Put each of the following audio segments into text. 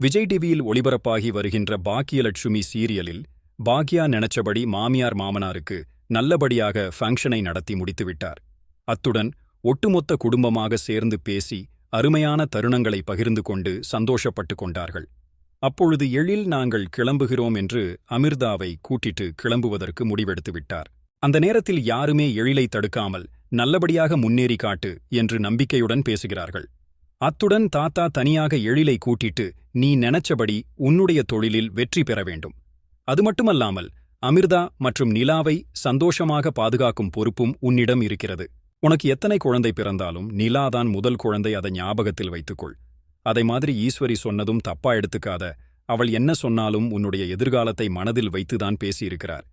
விஜய் டிவியில் ஒளிபரப்பாகி வருகின்ற பாக்கியலட்சுமி சீரியலில் பாக்யா நினைச்சபடி மாமியார் மாமனாருக்கு நல்லபடியாக ஃபங்க்ஷனை நடத்தி முடித்துவிட்டார். அத்துடன் ஒட்டுமொத்த குடும்பமாக சேர்ந்து பேசி அருமையான தருணங்களை பகிர்ந்து கொண்டு சந்தோஷப்பட்டு கொண்டார்கள். அப்பொழுது எழில் நாங்கள் கிளம்புகிறோம் என்று அமிர்தாவை கூட்டிட்டு கிளம்புவதற்கு முடிவெடுத்து விட்டார். அந்த நேரத்தில் யாருமே எழிலை தடுக்காமல் நல்லபடியாக முன்னேறி காட்டு என்று நம்பிக்கையுடன் பேசுகிறார்கள். அத்துடன் தாத்தா தனியாக எழிலை கூட்டிட்டு நீ நினைச்சபடி உன்னுடைய தொழிலில் வெற்றி பெற வேண்டும். அது மட்டுமல்லாமல் அமிர்தா மற்றும் நிலாவை சந்தோஷமாக பாதுகாக்கும் பொறுப்பும் உன்னிடம் இருக்கிறது. உனக்கு எத்தனை குழந்தை பிறந்தாலும் நிலாதான் முதல் குழந்தை அதை ஞாபகத்தில் வைத்துக்கொள். அதை மாதிரி ஈஸ்வரி சொன்னதும் தப்பா எடுத்துக்காத. அவள் என்ன சொன்னாலும் உன்னுடைய எதிர்காலத்தை மனதில் வைத்துதான் பேசியிருக்கிறார்.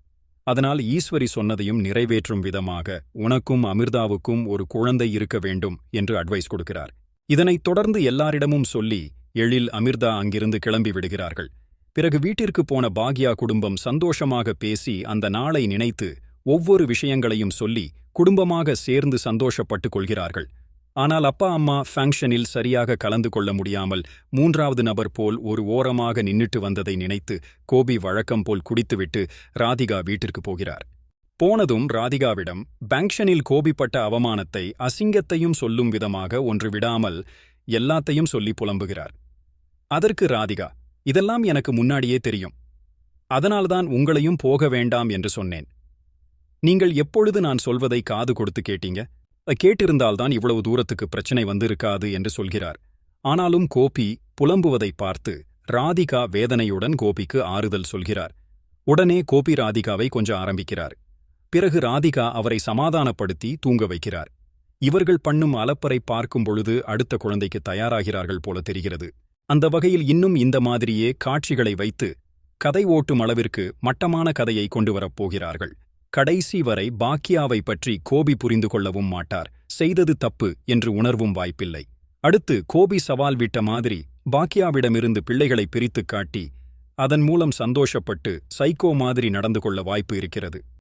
அதனால் ஈஸ்வரி சொன்னதையும் நிறைவேற்றும் விதமாக உனக்கும் அமிர்தாவுக்கும் ஒரு குழந்தை இருக்க வேண்டும் என்று அட்வைஸ் கொடுக்கிறார். இதனைத் தொடர்ந்து எல்லாரிடமும் சொல்லி எழில் அமிர்தா அங்கிருந்து கிளம்பி விடுகிறார்கள். பிறகு வீட்டிற்கு போன பாக்யா குடும்பம் சந்தோஷமாக பேசி அந்த நாளை நினைத்து ஒவ்வொரு விஷயங்களையும் சொல்லி குடும்பமாக சேர்ந்து சந்தோஷப்பட்டுக் கொள்கிறார்கள். ஆனால் அப்பா அம்மா ஃபங்க்ஷனில் சரியாக கலந்து கொள்ள முடியாமல் மூன்றாவது நபர் போல் ஒரு ஓரமாக நின்னுட்டு வந்ததை நினைத்து கோபி வழக்கம் போல் குடித்துவிட்டு ராதிகா வீட்டிற்கு போகிறார். போனதும் ராதிகாவிடம் பேங்க்ஷனில் கோபிப்பட்ட அவமானத்தை அசிங்கத்தையும் சொல்லும் விதமாக ஒன்று விடாமல் எல்லாத்தையும் சொல்லி புலம்புகிறார். அதற்கு ராதிகா இதெல்லாம் எனக்கு முன்னாடியே தெரியும். அதனால்தான் உங்களையும் போக வேண்டாம் என்று சொன்னேன். நீங்கள் எப்பொழுது நான் சொல்வதை காது கொடுத்து கேட்டீங்க? கேட்டிருந்தால்தான் இவ்வளவு தூரத்துக்கு பிரச்சனை வந்திருக்காது என்று சொல்கிறார். ஆனாலும் கோபி புலம்புவதை பார்த்து ராதிகா வேதனையுடன் கோபிக்கு ஆறுதல் சொல்கிறார். உடனே கோபி ராதிகாவை கொஞ்சம் ஆரம்பிக்கிறார். பிறகு ராதிகா அவரை சமாதானப்படுத்தி தூங்க வைக்கிறார். இவர்கள் பண்ணும் அலப்பறை பார்க்கும் பொழுது அடுத்த குழந்தைக்கு தயாராகிறார்கள் போல தெரிகிறது. அந்த வகையில் இன்னும் இந்த மாதிரியே காட்சிகளை வைத்து கதை ஓட்டும் அளவிற்கு மட்டமான கதையை கொண்டு வரப் போகிறார்கள். கடைசி வரை பாக்கியாவை பற்றி கோபி புரிந்து கொள்ளவும் மாட்டார். செய்தது தப்பு என்று உணர்வும் வாய்ப்பில்லை. அடுத்து கோபி சவால் விட்ட மாதிரி பாக்கியாவிடமிருந்து பிள்ளைகளை பிரித்துக் காட்டி அதன் மூலம் சந்தோஷப்பட்டு சைக்கோ மாதிரி நடந்து கொள்ள வாய்ப்பு இருக்கிறது.